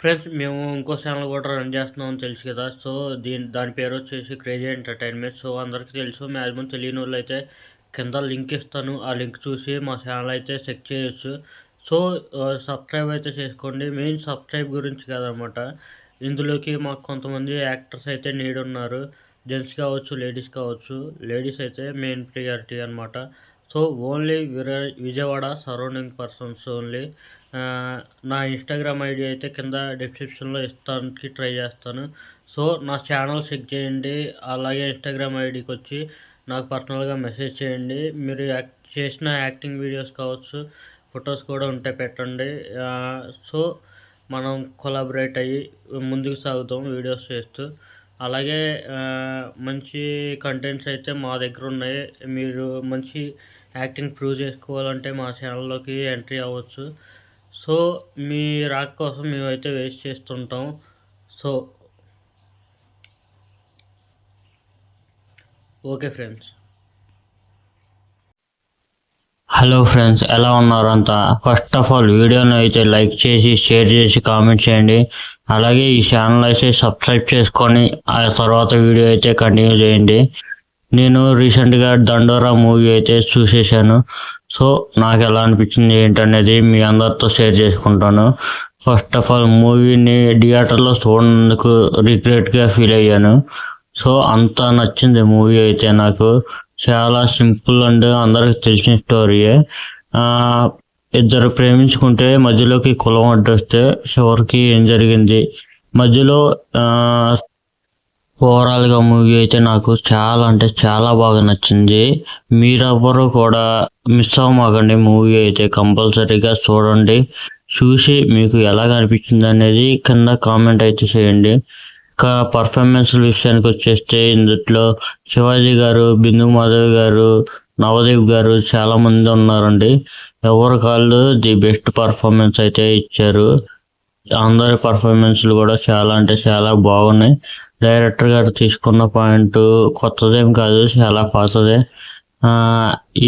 Friends మేము ఇంకో channel కూడా రన్ చేస్తున్నాం తెలుసు కదా. సో దీని దాని పేరు వచ్చేసి క్రేజీ ఎంటర్టైన్మెంట్ సో అందరికీ తెలుసు మ్యాక్సిమం తెలియని వాళ్ళు అయితే కింద లింక్ ఇస్తాను. ఆ లింక్ చూసి మా ఛానల్ అయితే చెక్ చేయొచ్చు. సో సబ్స్క్రైబ్ అయితే చేసుకోండి. మెయిన్ సబ్స్క్రైబ్ గురించి కాదనమాట. ఇందులోకి మాకు కొంతమంది యాక్టర్స్ అయితే నీడ్ ఉన్నారు. జెంట్స్ కావచ్చు లేడీస్ కావచ్చు. లేడీస్ అయితే మెయిన్ ప్రియారిటీ అనమాట so only Vijayawada surrounding persons only నా ఇన్స్టాగ్రామ్ ఐడి అయితే కింద డిస్క్రిప్షన్లో ఇస్తానికి ట్రై చేస్తాను. సో నా ఛానల్ చెక్ చేయండి. అలాగే ఇన్స్టాగ్రామ్ ఐడికి వచ్చి నాకు పర్సనల్గా మెసేజ్ చేయండి. మీరు యాక్ట్ చేసిన యాక్టింగ్ వీడియోస్ కావచ్చు ఫొటోస్ కూడా ఉంటే పెట్టండి. సో మనం కొలాబరేట్ అయ్యి ముందుకు సాగుతాం వీడియోస్ చేస్తూ. అలాగే మంచి కంటెంట్స్ అయితే మా దగ్గర ఉన్నాయి. మీరు మంచి యాక్టింగ్ ప్రూవ్ చేసుకోవాలంటే మా ఛానల్లోకి ఎంట్రీ అవ్వచ్చు. సో మీ రాక కోసం మేమైతే వెయిట్ చేస్తుంటాం. So okay friends hello friends ఎలా ఉన్నారు అంతా ఫస్ట్ ఆఫ్ ఆల్ వీడియోని అయితే లైక్ చేసి షేర్ చేసి కామెంట్ చేయండి. అలాగే ఈ ఛానల్ అయితే సబ్స్క్రైబ్ చేసుకొని ఆ తర్వాత వీడియో అయితే కంటిన్యూ చేయండి. నేను రీసెంట్గా దండోరా మూవీ అయితే చూసేసాను సో నాకు ఎలా అనిపించింది ఏంటనేది మీ అందరితో షేర్ చేసుకుంటాను. ఫస్ట్ ఆఫ్ ఆల్ మూవీని థియేటర్లో చూడనందుకు రిగ్రెట్గా ఫీల్ అయ్యాను. సో అంత నచ్చింది మూవీ అయితే నాకు. చాలా సింపుల్ అండ్ అందరికి తెలిసిన స్టోరీయే. ఇద్దరు ప్రేమించుకుంటే మధ్యలోకి కులం అడ్డొస్తే చివరికి ఏం జరిగింది? మధ్యలో ఓవరాల్గా మూవీ అయితే నాకు చాలా అంటే చాలా బాగా నచ్చింది. మీరెవ్వరూ కూడా మిస్ అవ్వమాకండి మూవీ అయితే కంపల్సరీగా చూడండి. చూసి మీకు ఎలాగ అనిపించింది అనేది కింద కామెంట్ అయితే చేయండి. ఇంకా పర్ఫార్మెన్స్ విషయానికి వచ్చేస్తే ఇందులో శివాజీ గారు బిందు మాధవ్ గారు నవదీప్ గారు చాలా మంది ఉన్నారండి. ఎవరి కాళ్ళు ది బెస్ట్ పర్ఫార్మెన్స్ అయితే ఇచ్చారు. అందరి పర్ఫార్మెన్స్లు కూడా చాలా అంటే చాలా బాగున్నాయి. డైరెక్టర్ గారు తీసుకున్న పాయింట్ కొత్తదేం కాదు చాలా పాతదే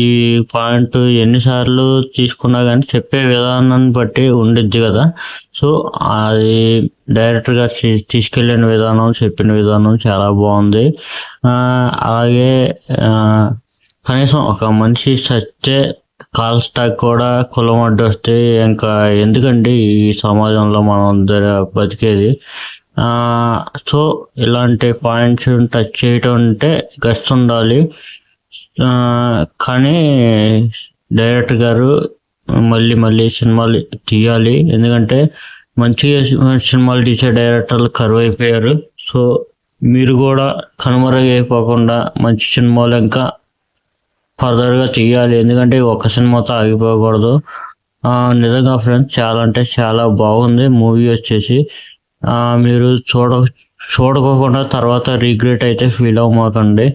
ఈ పాయింట్ ఎన్నిసార్లు తీసుకున్నా కానీ చెప్పే విధానాన్ని బట్టి ఉండిద్ది కదా. సో అది డైరెక్ట్గా తీసుకెళ్ళిన విధానం చెప్పిన విధానం చాలా బాగుంది. అలాగే కనీసం ఒక మనిషి సచ్చే కాల్ స్టాక్ కూడా కులం అడ్డొస్తే ఇంకా ఎందుకండి ఈ సమాజంలో మనం అందరు బతికేది? సో ఇలాంటి పాయింట్స్ టచ్ చేయటం అంటే గస్ట్ ఉండాలి కానీ డైరెక్టర్ గారు మళ్ళీ మళ్ళీ సినిమాలు తీయాలి. ఎందుకంటే మంచిగా సినిమాలు తీసే డైరెక్టర్లు కరువు అయిపోయారు. సో మీరు కూడా కనుమరుగైపోకుండా మంచి సినిమాలు ఇంకా ఫర్దర్గా తీయాలి. ఎందుకంటే ఒక సినిమాతో ఆగిపోకూడదు. నిజంగా ఫ్రెండ్స్ చాలా అంటే చాలా బాగుంది. మూవీ వచ్చేసి మీరు చూడ చూడకోకుండా తర్వాత రిగ్రెట్ అయితే ఫీల్ అవ్వమాకండి.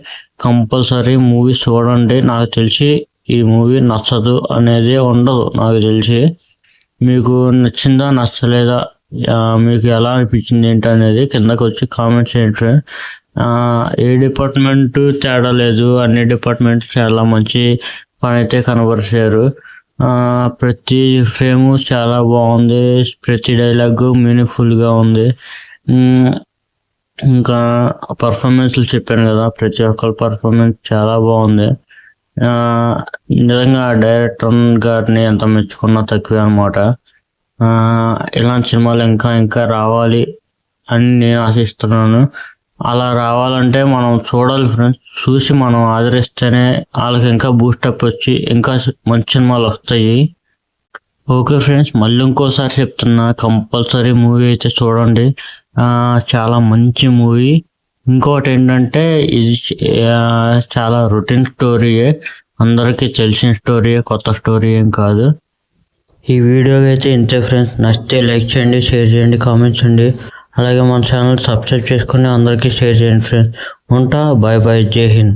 కంపల్సరీ మూవీ చూడండి. నాకు తెలిసి ఈ మూవీ నచ్చదు అనేది ఉండదు నాకు తెలిసి. మీకు నచ్చిందా నచ్చలేదా మీకు ఎలా అనిపించింది ఏంటి అనేది కిందకి వచ్చి కామెంట్ చేయండి. ఏ డిపార్ట్మెంట్ తేడా లేదు అన్ని డిపార్ట్మెంట్ చాలా మంచి పని అయితే కనబరిచారు ప్రతి ఫ్రేము చాలా బాగుంది ప్రతి డైలాగ్ మీనింగ్ఫుల్గా ఉంది. ఇంకా పర్ఫార్మెన్స్లు చెప్పాను కదా ప్రతి ఒక్కరి పర్ఫార్మెన్స్ చాలా బాగుంది. నిజంగా డైరెక్టర్ గారిని ఎంత మెచ్చుకున్నా తక్కువే అనమాట ఇలాంటి సినిమాలు ఇంకా ఇంకా రావాలి అని నేను ఆశిస్తున్నాను. అలా రావాలంటే మనం చూడాలి ఫ్రెండ్స్ చూసి మనం ఆదరిస్తేనే వాళ్ళకి ఇంకా బూస్టప్ వచ్చి ఇంకా మంచి సినిమాలు వస్తాయి. ఓకే ఫ్రెండ్స్ మళ్ళీ ఇంకోసారి చెప్తున్నా కంపల్సరీ మూవీ అయితే చూడండి. చాలా మంచి మూవీ. ఇంకోటి ఏంటంటే ఇది చాలా రొటీన్ స్టోరీయే. అందరికీ తెలిసిన స్టోరీయే కొత్త స్టోరీ ఏం కాదు. ఈ వీడియో అయితే ఇంతే ఫ్రెండ్స్. నచ్చితే లైక్ చేయండి షేర్ చేయండి కామెంట్స్ చేయండి. అలాగే మన ఛానల్ సబ్స్క్రైబ్ చేసుకుని అందరికీ షేర్ చేయండి ఫ్రెండ్స్. ఉంటా బాయ్ బాయ్ జై హింద్.